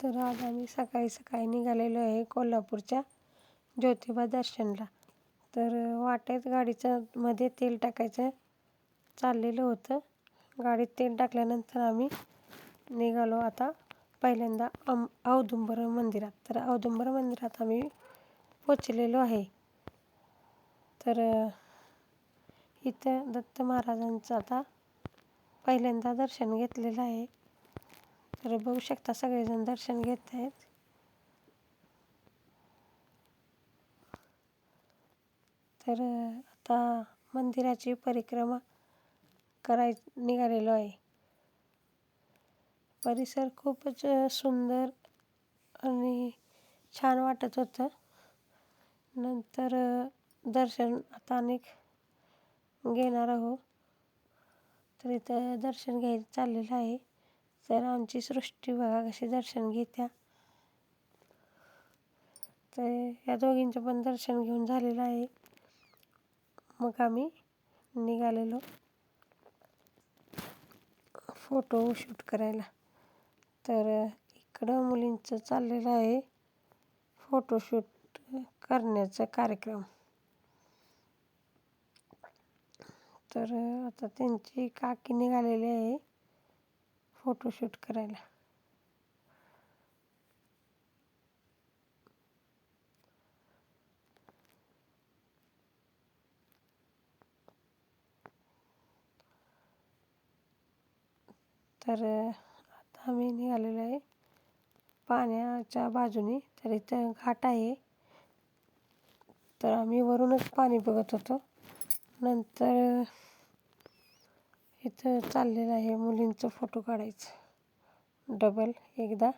तर आज आम्ही सकाळी सकाळी निघालेलो आहे कोल्हापूरच्या ज्योतिबा दर्शनला. तर वाटेत गाडीचं मध्ये तेल टाकायचं चाललेलं होतं. गाडीत तेल टाकल्यानंतर आम्ही निघालो आता पहिल्यांदा अम औदुंबर मंदिरात. तर औदुंबर मंदिरात आम्ही पोचलेलो आहे. तर इथं दत्त महाराजांचं आता पहिल्यांदा दर्शन घेतलेलं आहे. तर बघू शकता सगळेजण दर्शन घेत आहेत. तर आता मंदिराची परिक्रमा कराय निघालेलो आहे. परिसर खूपच सुंदर आणि छान वाटत होतं. नंतर दर्शन आता अनेक घेणार आहोत. तर इथं दर्शन घ्यायचं चाललेलं आहे. तर आमची सृष्टी बघा कशी दर्शन घेत्या. तर या दोघींचं पण दर्शन घेऊन झालेलं आहे. मग आम्ही निघालेलो फोटो शूट करायला. तर इकडं मुलींचं चाललेलं आहे फोटोशूट करण्याचा कार्यक्रम. तर आता त्यांची काकी निघालेली आहे. फोटोशूट करायला. तर आता आम्ही निघालेलो आहे. पाण्याच्या बाजूने तर इथं घाट आहे. तर आम्ही वरूनच पाणी बघत होतो. नंतर इथं चाललेलं आहे मुलींचं फोटो काढायचं. डबल एकदा.